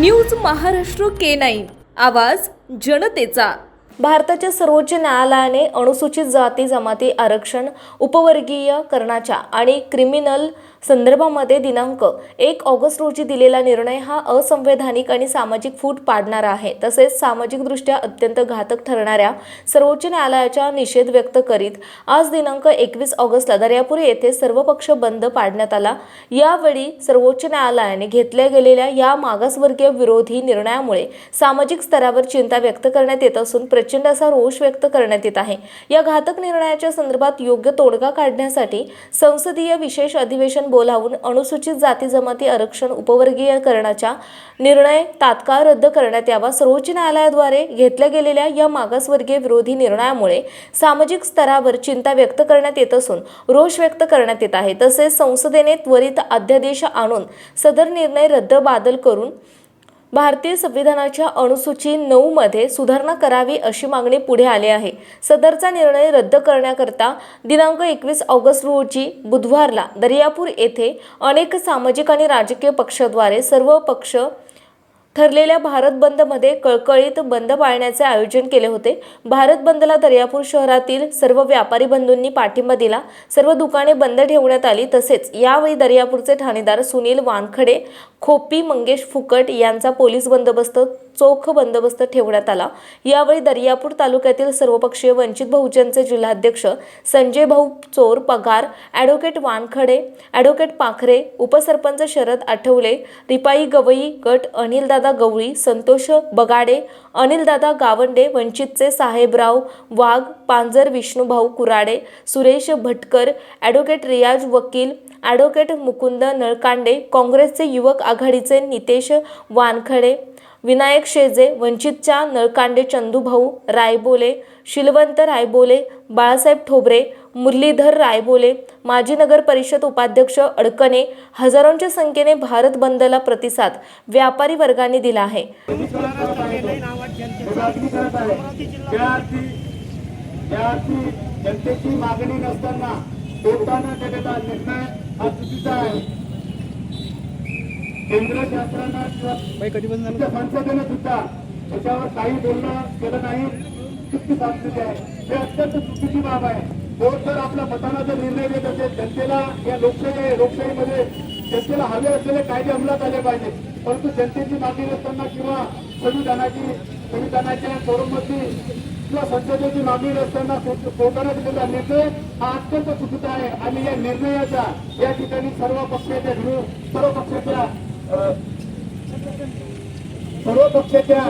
News Maharashtra K nine. आवाज जनतेचा. भारताच्या सर्वोच्च न्यायालयाने अनुसूचित जाती जमाती आरक्षण उपवर्गीयकरणाच्या आणि क्रिमिनल संदर्भामध्ये दिनांक एक ऑगस्ट रोजी दिलेला निर्णय हा असंवैधानिक आणि सामाजिक फूट पाडणारा आहे. तसेच सामाजिकदृष्ट्या अत्यंत घातक ठरणाऱ्या सर्वोच्च न्यायालयाचा निषेध व्यक्त करीत आज दिनांक एकवीस ऑगस्टला दर्यापूर येथे सर्वपक्ष बंद पाडण्यात आला. यावेळी सर्वोच्च न्यायालयाने घेतल्या गेलेल्या या मागासवर्गीय विरोधी निर्णयामुळे सामाजिक स्तरावर चिंता व्यक्त करण्यात येत असून प्रचंड असा रोष व्यक्त करण्यात येत आहे. या घातक निर्णयाच्या संदर्भात योग्य तोडगा काढण्यासाठी संसदीय विशेष अधिवेशन बोलावून अनुसूचित जाती जमाती आरक्षण उपवर्गीयकरणाच्या निर्णय तात्काळ रद्द करण्यात यावा. सर्वोच्च न्यायालयाद्वारे घेतल्या गेलेल्या या मागासवर्गीय विरोधी निर्णयामुळे सामाजिक स्तरावर चिंता व्यक्त करण्यात येत असून रोष व्यक्त करण्यात येत आहे. तसेच संसदेने त्वरित अध्यादेश आणून सदर निर्णय रद्द बादल करून भारतीय संविधानाच्या अनुसूची नऊ मध्ये सुधारणा करावी अशी मागणी पुढे आली आहे. सदरचा निर्णय रद्द करण्याकरता दिनांक एकवीस ऑगस्ट रोजी बुधवारला दर्यापूर येथे अनेक सामाजिक आणि राजकीय पक्षाद्वारे सर्व पक्ष ठरलेल्या भारत बंदमध्ये कळकळीत बंद पाळण्याचे आयोजन केले होते. भारत बंदला दर्यापूर शहरातील सर्व व्यापारी बंधूंनी पाठिंबा दिला. सर्व दुकाने बंद ठेवण्यात आली. तसेच यावेळी दर्यापूरचे ठाणेदार सुनील वानखडे खोपी मंगेश फुकट यांचा पोलीस बंदोबस्त चोख बंदोबस्त ठेवण्यात आला. यावेळी दर्यापूर तालुक्यातील सर्वपक्षीय वंचित बहुजनचे जिल्हाध्यक्ष संजय भाऊ चोर पगार ॲडव्होकेट वानखडे ॲडव्होकेट पाखरे उपसरपंच शरद आठवले रिपाई गवई गट अनिलदादा गवळी संतोष बगाडे अनिलदादा गावंडे वंचितचे साहेबराव वाघ पांजर विष्णूभाऊ कुराडे सुरेश भटकर ॲडव्होकेट रियाज वकील ॲडव्होकेट मुकुंद नळकांडे काँग्रेसचे युवक आघाडीचे नितेश वानखडे विनायक शेजे वंचितच्या नळकांडे चंदूभाऊ रायबोले शिलवंत रायबोले बाळासाहेब ठोबरे मुरलीधर रायबोले माजी नगर परिषद उपाध्यक्ष अडकणे हजारोंच्या संख्येने भारत बंदला प्रतिसाद व्यापारी वर्गाने दिला आहे. जनतेची मागणी नसताना कोर्टानं केलेला निर्णय हा चुकीचा आहे. केंद्र शासनानं किंवा तुमच्या संसदेनं सुद्धा त्याच्यावर काही बोलणं केलं नाही. चुकी सांगितली आहे. हे अत्यंत चुकीची बाब आहे. कोर्ट जर आपल्या मताना जर निर्णय घेत असेल जनतेला या लोकशाही लोकशाहीमध्ये जनतेला हवे असलेले कायदे अंमलात आले पाहिजे. परंतु जनतेची मागणी नसताना किंवा संविधानाची संविधानाच्या फोरममधली किंवा संसदेची मागणी नसताना कोर्टाने दिलेला निर्णय हा अत्यंत चुकीचा आहे. आणि या निर्णयाचा या ठिकाणी सर्व पक्षाच्या विरोध सर्व पक्षाच्या सर्व पक्षाच्या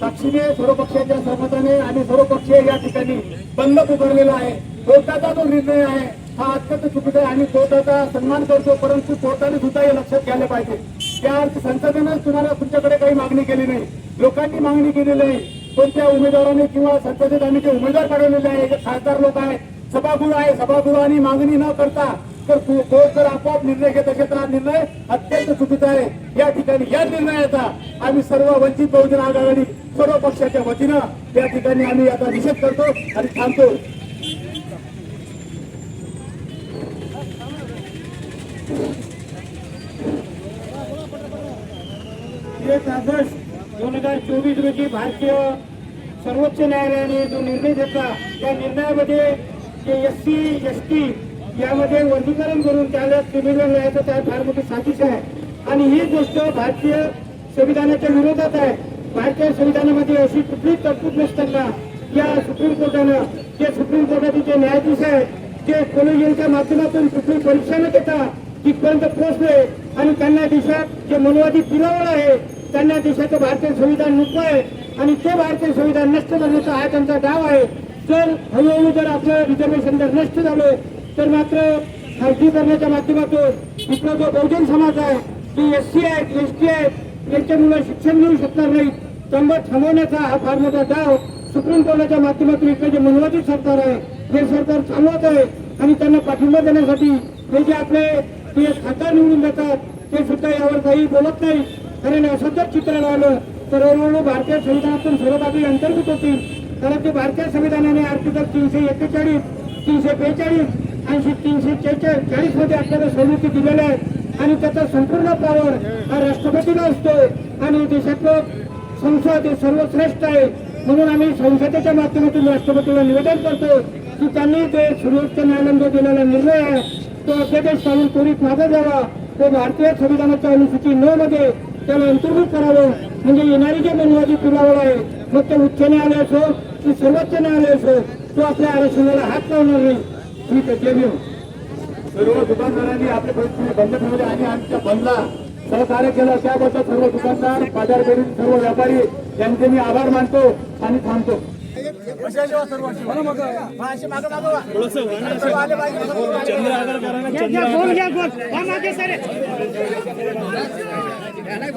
साक्षीने सर्व पक्षाच्या सहमताने आणि सर्व पक्षीय या ठिकाणी बंद पुकारलेला आहे. कोर्टाचा जो निर्णय आहे हा अत्यंत चुकीचा आहे आम्ही कोर्टाचा सन्मान करतो परंतु कोर्टाने सुद्धा हे लक्षात घ्यायला पाहिजे. त्या अर्थ संसदेनं तुम्हाला तुमच्याकडे काही मागणी केली नाही. लोकांनी मागणी केली नाही. कोणत्या उमेदवाराने किंवा संसदेत आम्ही जे उमेदवार काढवलेले आहे जे खासदार लोक आहे सभागृह आहे सभागृहाने मागणी न करता तर कोर्ट जर आपोआप निर्णय घेत असेल तर हा निर्णय अत्यंत चुकीचा आहे. या ठिकाणी या निर्णयाचा आम्ही सर्व वंचित बहुजन आघाडी सर्व पक्षाच्या वतीनं या ठिकाणी आम्ही आता निषेध करतो आणि थांबतो. एक ऑगस्ट दोन हजार चोवीस रोजी भारतीय सर्वोच्च न्यायालयाने जो निर्णय घेतला त्या निर्णयामध्ये जे एस सी एस टी यामध्ये वर्गीकरण करून त्याला क्रिमिनल न्यायाचं त्या फार मोठी साजिश आहे. आणि ही गोष्ट भारतीय संविधानाच्या विरोधात आहे. भारतीय संविधानामध्ये अशी कुठलीच तरतूद नसताना या सुप्रीम कोर्टानं जे सुप्रीम कोर्टाचे जे न्यायाधीश आहेत ते कॉलेजियनच्या माध्यमातून कुठली परीक्षा न घेता तिथपर्यंत पोहोचले आणि त्यांना देशात जे मनोवादी पिरावळ आहे त्यांना देशाचं भारतीय संविधान नको आहे आणि ते भारतीय संविधान नष्ट करण्याचा हा त्यांचा डाव आहे. जर हळूहळू जर आपलं रिझर्वेशन जर नष्ट झालं तर मात्र खाजगीकरणाच्या माध्यमातून इथला जो बहुजन समाज आहे जे एस सी आहेत एस टी आहेत यांच्या मुलं शिक्षण घेऊ शकणार नाही. त्यांना थांबवण्याचा हा फार मोठा डाव सुप्रीम कोर्टाच्या माध्यमातून इथलं जे मनवादी सरकार आहे हे सरकार चालवत आहे आणि त्यांना पाठिंबा देण्यासाठी हे जे आपले ते खासदार निवडून जातात ते सुद्धा यावर काही बोलत नाही. कारण असं चित्र लावलं तर हळूहळू भारतीय संविधानातून सर्व बाबी अंतर्भूत होतील कारण ते भारतीय संविधानाने आर्टिकल तीनशे एक्केचाळीस तीनशे बेचाळीस आणि तीनशे चाळीसमध्ये आपल्याला सवलती दिलेल्या आहेत. आणि त्याचा संपूर्ण पॉवर हा राष्ट्रपतीला असतो आणि देशातलं संसद हे सर्वश्रेष्ठ आहे. म्हणून आम्ही संसदेच्या माध्यमातून राष्ट्रपतीला निवेदन करतो की त्यांनी जे सर्वोच्च न्यायालयाने जो दिलेला निर्णय आहे तो अध्यादेश काढून त्वरित मागे द्यावा तो भारतीय संविधानाच्या अनुसूची नऊ मध्ये त्याला अंतर्भूत करावं. म्हणजे येणारी जे मनवादी पुरावा आहे मग ते उच्च न्यायालय असो की सर्वोच्च न्यायालय असो तो आपल्या आरक्षणाला हात लावणार नाही. ठीक आहे जय भीम. सर्व दुकानदारांनी आपले परिस्थिती बंद ठेवले आणि आमच्या बंदला सहकार्य केलं. त्याबद्दल सर्व दुकानदार बाजारपेठीत सर्व व्यापारी यांचे मी आभार मानतो आणि थांबतो. दे काय खाली ठेव.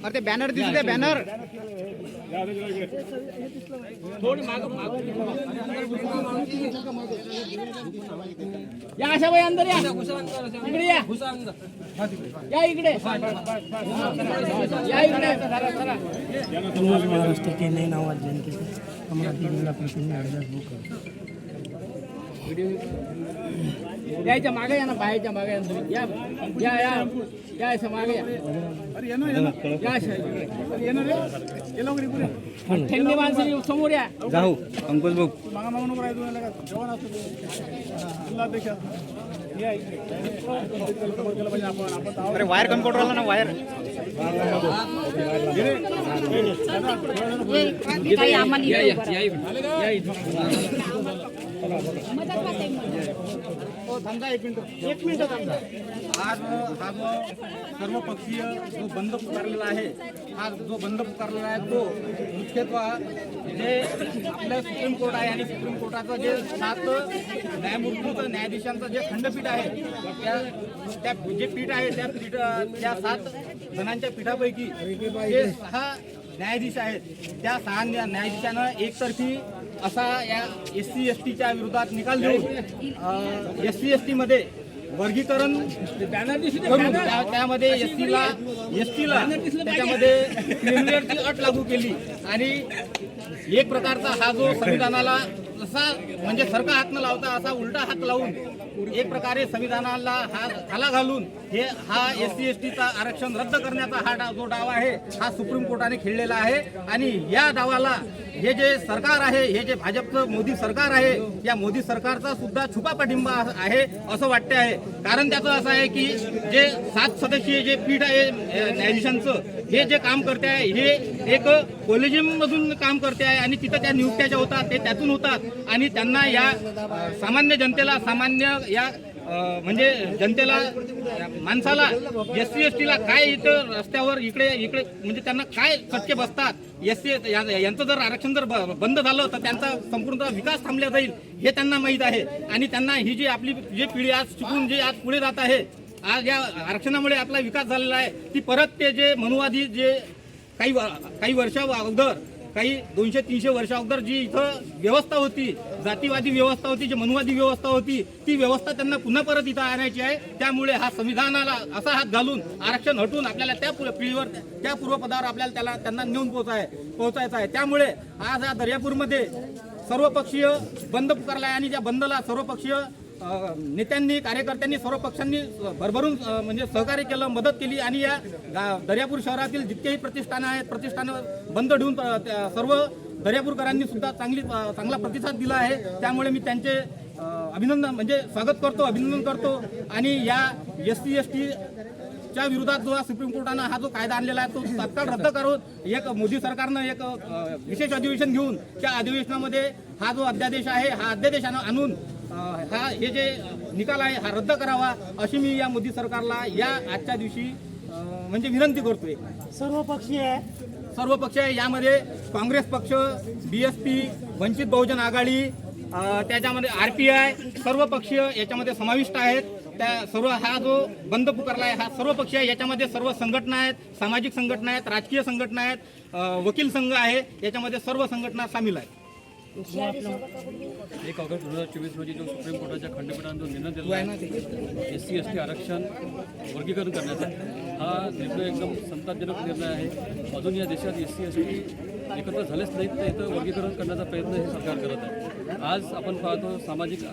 अरे ते बॅनर दिसू दे बॅनर या अशा बाई अंदर या. इकडे या. या इकडे. या इकडे. महाराष्ट्र के नए नाव जनते हमारा जिल्हा प्रतिनिधी हरिदास भोकर यायच्या मागे या ना बाहेरच्या मागे या तुम्ही. या या या या अशा मागे या या अशा. ठेंगणे माणसं समोर या जाऊ अंकुश भाऊ अरे वायर कमी राहिला ना वायर या एक या एक मिनिट इकडे. आज हा जो सर्वपक्षीय जो बंद पुकारलेला आहे हा जो बंद पुकारलेला आहे तो मुख्यत्वे जे आपलं सुप्रीम कोर्ट आहे आणि सुप्रीम कोर्टाचं जे सात न्यायमूर्तीचं न्यायाधीशांचं जे खंडपीठ आहे त्या त्या जे पीठ आहे त्या पीठ त्या सात जणांच्या पीठापैकी जे सहा न्यायाधीश आहेत त्या सहा न्यायाधीशानं एकतर्फी असा या एस सी एस टीच्या विरोधात निकाल देऊन एस सी एस टी मध्ये वर्गीकरण त्यामध्ये एस टीला एस टीला त्याच्यामध्ये क्रिमिनलची अट लागू केली. आणि एक प्रकारचा हा जो संविधानाला असा म्हणजे सरका हात न लावता असा उलटा हात लावून एक प्रकारे संविधानाला हा खाला घालून हे हा एस सी एस टीचा आरक्षण रद्द करण्याचा हा डाव जो डाव आहे हा सुप्रीम कोर्टाने खेळलेला आहे. आणि या डावाला हे जे सरकार आहे हे जे भाजपचं मोदी सरकार आहे या मोदी सरकारचा सुद्धा छुपा पाठिंबा आहे असं वाटते आहे. कारण त्याचं असं आहे की जे सात सदस्यीय जे पीठ आहे न्यायाधीशांचं हे जे काम करते आहे हे एक कोलेजियममधून काम करते आहे आणि तिथं त्या नियुक्त्या ज्या होतात ते त्यातून होतात. आणि त्यांना या सामान्य जनतेला सामान्य या म्हणजे जनतेला माणसाला एस सी एस टीला काय इथं रस्त्यावर इकडे इकडे म्हणजे त्यांना काय चटके बसतात? एस सी यांचं जर आरक्षण जर ब- बंद झालं तर त्यांचा संपूर्ण विकास थांबला जाईल हे त्यांना माहीत आहे. आणि त्यांना ही जी आपली जी पिढी आज शिकून जे आज पुढे जात आहे आज या आरक्षणामुळे आपला विकास झालेला आहे ती परत ते जे मनुवादी जे काही व- काही वर्षा अगोदर काही दोनशे तीनशे वर्षा अगोदर जी इथं व्यवस्था होती जातीवादी व्यवस्था होती जी मनुवादी व्यवस्था होती ती व्यवस्था त्यांना पुन्हा परत इथं आणायची आहे. त्यामुळे हा संविधानाला असा हात घालून आरक्षण हटून आपल्याला त्या पिढीवर त्या पूर्वपदावर आपल्याला त्याला त्यांना नेऊन पोहोचाय पोहोचायचं आहे. त्यामुळे आज या दर्यापूरमध्ये सर्वपक्षीय बंद पुकारला आहे आणि त्या बंदला सर्वपक्षीय नेत्यांनी कार्यकर्त्यांनी सर्व पक्षांनी भरभरून म्हणजे सहकार्य केलं मदत केली आणि या दर्यापूर शहरातील जितकेही प्रतिष्ठानं आहेत प्रतिष्ठानं बंद ठेवून सर्व दर्यापूरकरांनी सुद्धा चांगली चांगला प्रतिसाद दिला आहे. त्यामुळे मी त्यांचे अभिनंदन म्हणजे स्वागत करतो अभिनंदन करतो. आणि या एस सी एस टी च्या विरोधात जो सुप्रीम कोर्टानं हा जो कायदा आणलेला आहे तो तात्काळ रद्द करून एक मोदी सरकारनं एक विशेष अधिवेशन घेऊन त्या अधिवेशनामध्ये हा जो अध्यादेश आहे हा अध्यादेशानं आणून हा हे जे निकाल आहे हा रद्द करावा अशी मी या मोदी सरकारला या आजच्या दिवशी म्हणजे विनंती करतोय. सर्वपक्षीय आहे सर्व पक्ष आहे. यामध्ये काँग्रेस पक्ष बी एस पी वंचित बहुजन आघाडी त्याच्यामध्ये आर पी आय सर्व पक्ष याच्यामध्ये समाविष्ट आहेत. त्या सर्व हा जो बंद पुकारला आहे हा सर्व पक्ष आहे. याच्यामध्ये सर्व संघटना आहेत सामाजिक संघटना आहेत राजकीय संघटना आहेत वकील संघ आहे. याच्यामध्ये सर्व संघटना सामील आहेत. एक ऑगस्ट दोन हजार चोवीस रोजी जो सुप्रीम कोर्टाच्या खंडपीठाने जो निर्णय दिला आहे एस सी एस टी आरक्षण वर्गीकरण करण्याचा हा निर्णय एकदम संतापजनक निर्णय आहे. अजून या देशात एस सी एस टी एकत्र झालेच नाहीत तर इथं वर्गीकरण करण्याचा प्रयत्न हे सरकार करत आहे. आज आपण पाहतो सामाजिक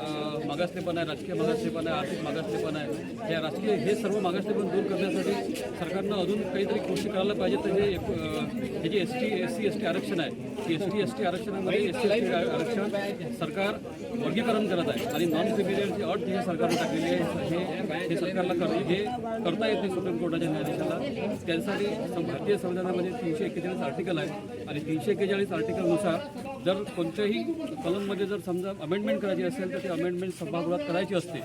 मागासलेपण आहे राजकीय मागासलेपण आहे आर्थिक मागासलेपण आहे. या राजकीय हे सर्व मागासलेपण दूर करण्यासाठी सरकारनं अजून काहीतरी गोष्टी करायला पाहिजे तर हे एक, हे जे S T S C S T आरक्षण आहे एस टी एस टी आरक्षणामध्ये एस टी एस टी आरक्षण सरकार वर्गीकरण करत आहे. आणि नॉन क्रिमिनलची अट हे सरकारने टाकलेली आहे. हे हे सरकारला कर हे करता येत नाही सुप्रीम कोर्टाच्या न्यायाधीशाला. त्यासाठी भारतीय संविधानामध्ये तीनशे एक्केचाळीस आर्टिकल आहे आणि तीनशे एक्केचाळीस आर्टिकलनुसार जर कोणत्याही कलममध्ये जर समजा अमेंडमेंट करायची असेल तर ती अमेंडमेंट सभागृहात करायची असते.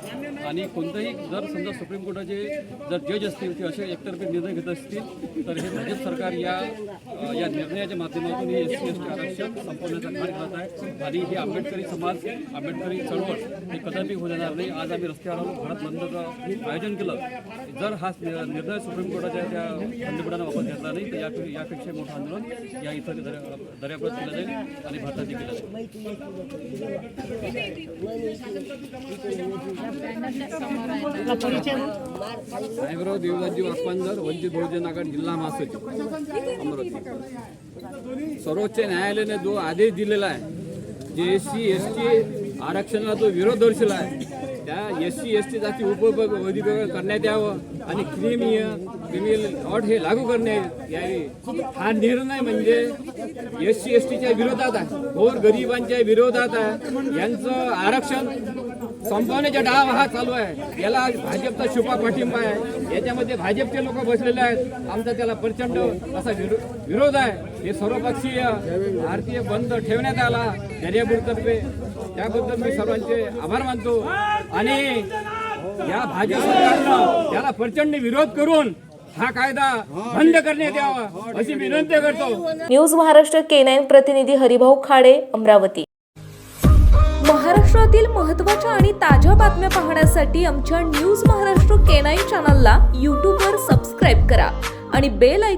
आणि कोणत्याही जर समजा सुप्रीम कोर्टाचे जर जज असतील ते असे एकतर्फी निर्णय घेत असतील तर हे भाजप सरकार या या निर्णयाच्या माध्यमातून हे एस सी एस टी आरक्षण संपवण्याचा निर्णय करत आहे. आणि हे आंबेडकरी समाज आंबेडकरी चळवळ हे कदापि होऊ देणार नाही. आज आम्ही रस्त्यावर आलो, भारत बंदचं आयोजन केलं. जर हा निर्णय सुप्रीम कोर्टाच्या त्या खंडपीठानं वापस घेतला नाही तर यापेक्षा मोठं आंदोलन या इथं दर्या- दर्याप्रत केलं जाईल. आणि जाईल साहेबराव देवदासजी वाकपांजर वंचित बहुजन आघाडी जिल्हा महासचिव अमरावती. सर्वोच्च न्यायालयाने जो आदेश दिलेला आहे जे एस सी एस टी आरक्षणाला जो विरोध दर्शवला आहे त्या एस सी एस टी जाती उपवर्गीकरण करण्यात यावं आणि क्रिमिय क्रिमिनल अट हे लागू करण्यात यावे हा निर्णय म्हणजे एस सी एस टीच्या विरोधात आहे. घोर गरिबांच्या विरोधात आहे. यांचं आरक्षण संपवण्याचा डाव हा चालू आहे. याला भाजपचा छुपा पाठिंबा आहे. याच्यामध्ये भाजपचे लोक बसलेले आहेत. आमचा त्याला प्रचंड असा विरोध आहे. हे सर्वपक्षीय भारतीय बंद ठेवण्यात आला. दर्यापूरतर्फे त्याबद्दल मी सर्वांचे आभार मानतो. आणि या भाजप सरकारनं त्याला प्रचंड विरोध करून हा कायदा बंद करण्यात यावा अशी विनंती करतो. न्यूज महाराष्ट्र के नाईन प्रतिनिधी हरिभाऊ खाडे अमरावती. महाराष्ट्रातील महत्त्वाच्या आणि ताज्या बातम्या पाहण्यासाठी आमच्या न्यूज महाराष्ट्र के नाईन चॅनलला यूट्यूबवर सबस्क्राईब करा आणि बेल